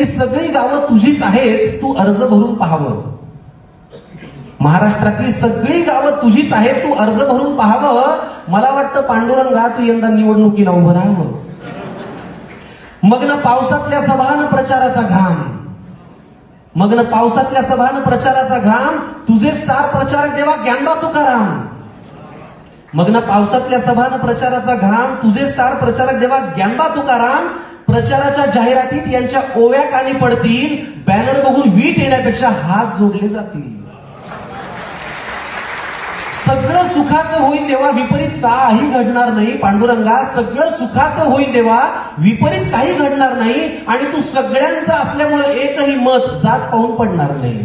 ही सगळी गावं तुझीच आहेत तू अर्ज भरून पाहावं. महाराष्ट्रातली सगळी गावं तुझीच आहेत तू अर्ज भरून पाहावं. मला वाटतं पांडुरंगा तू यंदा निवडणुकीला उभं राहावं. मग ना पावसातल्या सभान प्रचाराचा घाम. मग ना पावसातल्या सभान प्रचाराचा घाम. तुझे स्टार प्रचारक देवा ज्ञानबा तुकाराम. मग ना पावसातल्या सभान प्रचाराचा घाम. तुझे स्टार प्रचारक देवा ज्ञानबा तुकाराम. प्रचाराच्या जाहिरातीत यांच्या ओव्या कानी पडतील बॅनर बघून वीट येण्यापेक्षा हात जोडले जातील. सगळं सुखाचं होईल तेव्हा विपरीत काही घडणार नाही पांडुरंगा. सगळं सुखाचं होईल तेव्हा विपरीत काही घडणार नाही आणि तू सगळ्यांचं असल्यामुळे एकही मत जात पाहून पडणार नाही.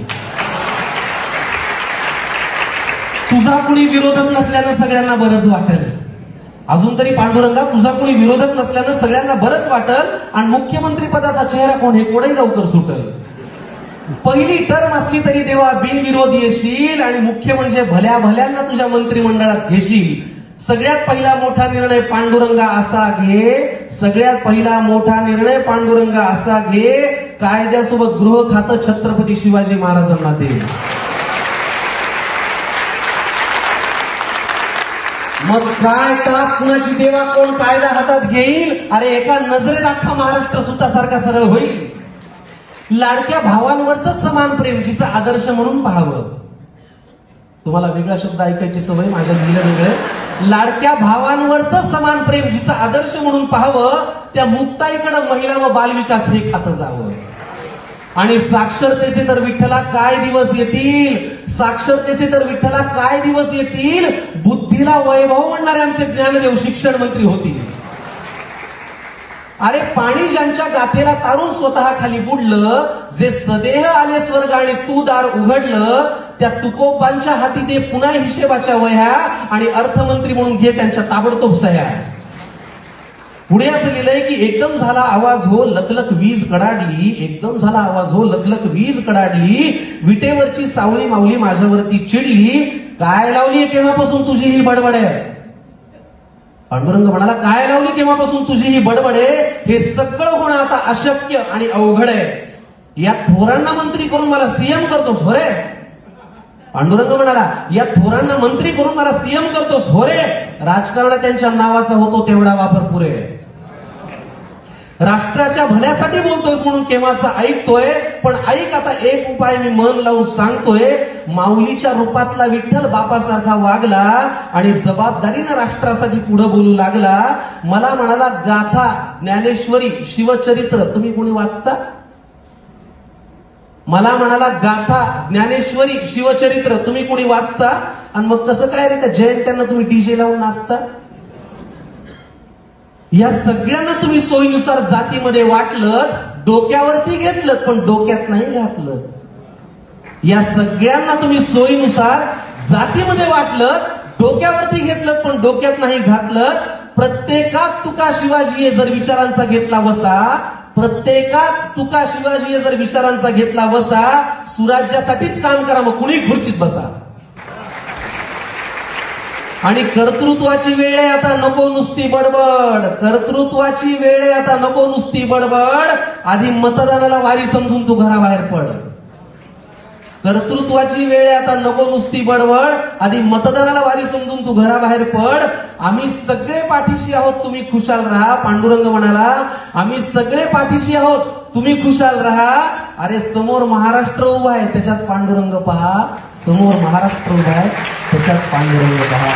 तुझा कुणी विरोधक नसल्यानं सगळ्यांना बरंच वाटेल. अजून तरी पांडुरंगा तुझा कुणी विरोधक नसल्यानं सगळ्यांना बरंच वाटल आणि मुख्यमंत्री पदाचा चेहरा कोण हे कोणही लवकर सुटल. पहिली टर्म असली तरी देवा बिनविरोध येशील आणि मुख्य म्हणजे भल्या भल्यांना तुझ्या मंत्रिमंडळात घेशील. सगळ्यात पहिला मोठा निर्णय पांडुरंगा असा घे. सगळ्यात पहिला मोठा निर्णय पांडुरंगा असा घे. कायद्यासोबत गृह खातं छत्रपती शिवाजी महाराजांना दे. मग काय टाक कुणाची देवा कोण कायदा हातात घेईल? अरे एका नजरेत अख्खा महाराष्ट्र सुद्धा सारखा सरळ होईल. लाडक्या भावांवरच समान प्रेम जिचा आदर्श म्हणून पाहावं. तुम्हाला वेगळा शब्द ऐकायची सवय माझ्या लिहिलं वेगळे लाडक्या भावांवरच समान प्रेम जिचा आदर्श म्हणून पाहावं त्या मुक्ताईकडे महिला व बालविकास हे खातं जावं. आणि साक्षरतेचे तर विठ्ठला काय दिवस येतील? साक्षरतेचे तर विठ्ठला काय दिवस येतील? बुद्धीला वैभव म्हणणारे आमचे ज्ञानदेव शिक्षण मंत्री होतील अरे पाणी ज्यांच्या गाथेला तारून स्वतः खाली बुडलं जे सदेह आले स्वर्ग आणि तू दार उघडलं त्या तुकोबांच्या हाती ते पुन्हा हिशेबाच्या वह्या आणि अर्थमंत्री म्हणून घे त्यांच्या ताबडतोब सह्या. पुढे असं लिहिलंय की एकदम झाला आवाज हो लकलक वीज कडाडली. एकदम झाला आवाज हो लकलक वीज कडाडली. विटेवरची सावळी मावली माझ्यावरती चिडली. काय लावली केव्हापासून तुझी ही बडबड? आहे पांडुरंग म्हणाला काय लावली केव्हापासून तुझी ही बडबड? आहे हे सगळं होणं आता अशक्य आणि अवघड आहे. या थोरांना मंत्री करून मला सीएम करतोस हो रे? पांडुरंग म्हणाला या थोरांना मंत्री करून मला सीएम करतोस हो रे? राजकारणात त्यांच्या नावाचा होतो तेवढा वापर पुरे. राष्ट्राच्या भल्यासाठी बोलतोस म्हणून केव्हाचा ऐकतोय पण ऐक आता एक उपाय मी मन लावून सांगतोय. माऊलीच्या रूपातला विठ्ठल बापासारखा वागला आणि जबाबदारीनं राष्ट्रासाठी पुढे बोलू लागला. मला म्हणाला गाथा ज्ञानेश्वरी शिवचरित्र तुम्ही कोणी वाचता? मला म्हणाला गाथा ज्ञानेश्वरी शिवचरित्र तुम्ही कोणी वाचता? आणि मग कसं काय रे त्या जयंत्यांना तुम्ही डीजे लावून नाचता? या सगळ्यांना तुम्ही सोयीनुसार जातीमध्ये वाटलं डोक्यावरती घेतलं पण डोक्यात नाही घातलं. या सगळ्यांना तुम्ही सोयीनुसार जातीमध्ये वाटलं डोक्यावरती घेतलं पण डोक्यात नाही घातलं प्रत्येकात तुका शिवाजी जर विचारांचा घेतला वसा प्रत्येकात तुका शिवाजी जर विचारांचा घेतला वसा सुराज्यासाठीच काम करा मग कुणी खुर्चीत बसा. आणि कर्तृत्वाची वेळ आहे आता नको नुसती बडबड. कर्तृत्वाची वेळ आहे आता नको नुसती बडबड. आधी मतदानाला वारी समजून तू घराबाहेर पड. कर्तृत्वाची वेळ आहे आता नको नुसती बडबड. आधी मतदानाला वारी समजून तू घराबाहेर पड. आम्ही सगळे पाठीशी आहोत तुम्ही खुशाल राहा. पांडुरंग म्हणाला आम्ही सगळे पाठीशी आहोत. तुम्ही खुशाल राहा. अरे समोर महाराष्ट्र उभा आहे त्याच्यात पांडुरंग पहा. समोर महाराष्ट्र उभा आहे त्याच्यात पांडुरंग पहा.